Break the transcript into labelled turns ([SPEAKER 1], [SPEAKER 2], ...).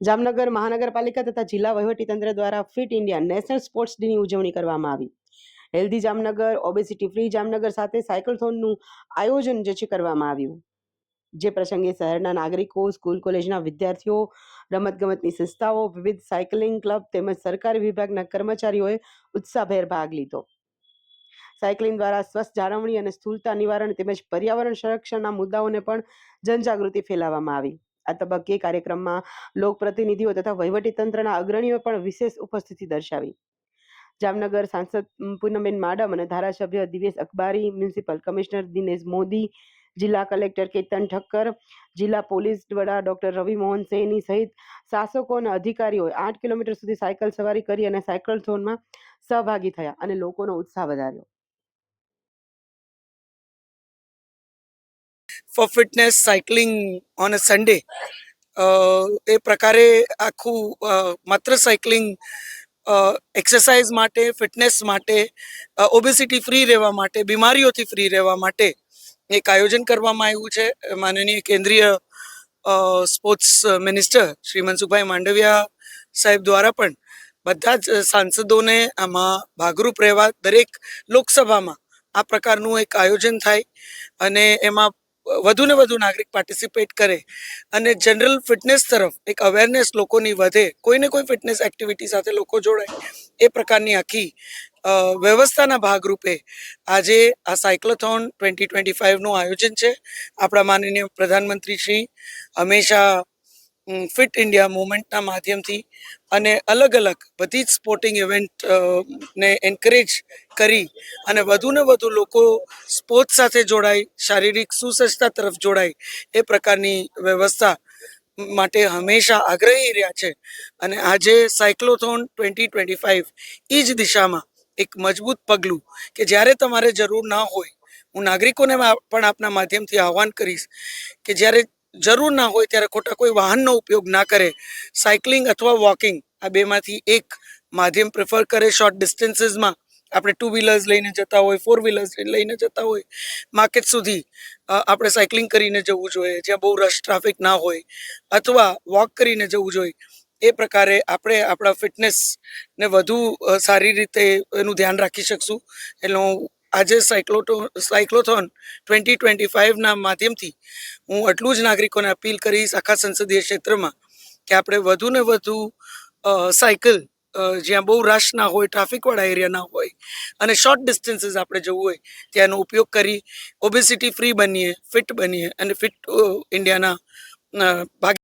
[SPEAKER 1] જામનગર મહાનગરપાલિકા તથા જિલ્લા વહીવટીતંત્ર દ્વારા ફિટ ઇન્ડિયા નેશનલ સ્પોર્ટ્સ ડેની ઉજવણી કરવામાં આવી. Healthy Jamnagar, obesity free Jamnagar સાથે સાયકલથોનનું આયોજન જે છે કરવામાં આવ્યું. જે પ્રસંગે શહેરના નાગરિકો, સ્કૂલ, કોલેજના વિદ્યાર્થીઓ, રમતગમતની સંસ્થાઓ, વિવિધ સાયકલિંગ ક્લબ તેમજ સરકારી વિભાગના કર્મચારીઓએ ઉત્સાહભેર ભાગ લીધો. સાયકલિંગ દ્વારા સ્વસ્થ જાળવણી અને સ્થૂળતા નિવારણ તેમજ પર્યાવરણ સંરક્ષણના મુદ્દાઓને પણ જનજાગૃતિ ફેલાવવામાં આવી. આ તબક્કે કાર્યક્રમમાં લોકપ્રતિનિધિઓ તથા વહીવટીતંત્રના અગ્રણીઓ પણ વિશેષ ઉપસ્થિતિ દર્શાવી. જામનગર સાંસદ પૂનમબેન માડમ અને ધારાસભ્ય દિવેશ અખબારી, મ્યુનિસિપલ કમિશનર દિનેશ મોદી, જિલ્લા કલેક્ટર કેતન ઠક્કર, જિલ્લા પોલીસ વડા ડોક્ટર રવિ મોહન સૈની સહિત શાસકો અને અધિકારીઓએ આઠ કિલોમીટર સુધી સાયકલ સવારી કરી અને સાયકલ ઝોનમાં સહભાગી થયા અને લોકોનો ઉત્સાહ વધાર્યો.
[SPEAKER 2] For fitness cycling on a Sunday એ પ્રકારે આખું માત્ર સાયકલિંગ એક્સરસાઇઝ માટે ફિટનેસ માટે ઓબેસિટી ફ્રી રહેવા માટે, બીમારીઓથી ફ્રી રહેવા માટે એક આયોજન કરવામાં આવ્યું છે. માનનીય કેન્દ્રીય સ્પોર્ટ્સ મિનિસ્ટર શ્રી મનસુખભાઈ માંડવિયા સાહેબ દ્વારા પણ બધા જ સાંસદોને આમાં ભાગરૂપ રહેવા દરેક લોકસભામાં આ પ્રકારનું એક આયોજન થાય અને એમાં વધુ ને વધુ નાગરિક પાર્ટિસિપેટ કરે અને જનરલ ફિટનેસ તરફ એક અવેરનેસ લોકોની વધે, કોઈને કોઈ ફિટનેસ એક્ટિવિટી સાથે લોકો જોડાય, એ પ્રકારની આખી વ્યવસ્થાના ભાગરૂપે આજે આ સાયક્લોથોન ટ્વેન્ટી ટ્વેન્ટી ફાઇવનું આયોજન છે. આપણા માનનીય પ્રધાનમંત્રી શ્રી હંમેશા ફિટ ઇન્ડિયા મુવમેન્ટના માધ્યમથી અને અલગ અલગ બધી જ સ્પોર્ટિંગ ઇવેન્ટ ને એન્કરેજ કરી અને વધુને વધુ લોકો સ્પોર્ટ્સ સાથે જોડાય, શારીરિક સુસજ્જતા તરફ જોડાય એ પ્રકારની વ્યવસ્થા માટે હંમેશા આગ્રહી રહ્યા છે. અને આજે સાયક્લોથોન ટ્વેન્ટી ટ્વેન્ટી ફાઇવ એ જ દિશામાં એક મજબૂત પગલું કે જ્યારે તમારે જરૂર ના હોય, હું નાગરિકોને પણ આપના માધ્યમથી આહવાન કરીશ કે જ્યારે જરૂર ના હોય ત્યારે ખોટા કોઈ વાહનનો ઉપયોગ ના કરે. સાયકલિંગ અથવા વોકિંગ આ બેમાંથી એક માધ્યમ પ્રિફર કરે. શોર્ટ ડિસ્ટન્સીસમાં આપણે ટુ વ્હીલર્સ લઈને જતા હોય ફોર વ્હીલર્સ લઈને જતા હોય. માર્કેટ સુધી આપણે સાયકલિંગ કરીને જવું જોઈએ. જ્યાં બહુ રશ ટ્રાફિક ના હોય અથવા વોક કરીને જવું જોઈએ. એ પ્રકારે આપણે આપણા ફિટનેસને વધુ સારી રીતે એનું ધ્યાન રાખી શકશું. એટલે આજે સાયક્લોટો, સાયક્લોથોન ટ્વેન્ટી ટ્વેન્ટી ફાઇવના માધ્યમથી હું આટલું જ નાગરિકોને અપીલ કરીશ આખા સંસદીય ક્ષેત્રમાં કે આપણે વધુ ને વધુ સાયકલ જ્યાં બહુ રશ હોય ટ્રાફિકવાળા એરિયા ના હોય અને શોર્ટ ડિસ્ટન્સીસ આપણે જવું હોય, ત્યાંનો ઉપયોગ કરી ઓબેસિટી ફ્રી બનીએ ફિટ બનીએ અને ફિટ ઇન્ડિયાના ભાગ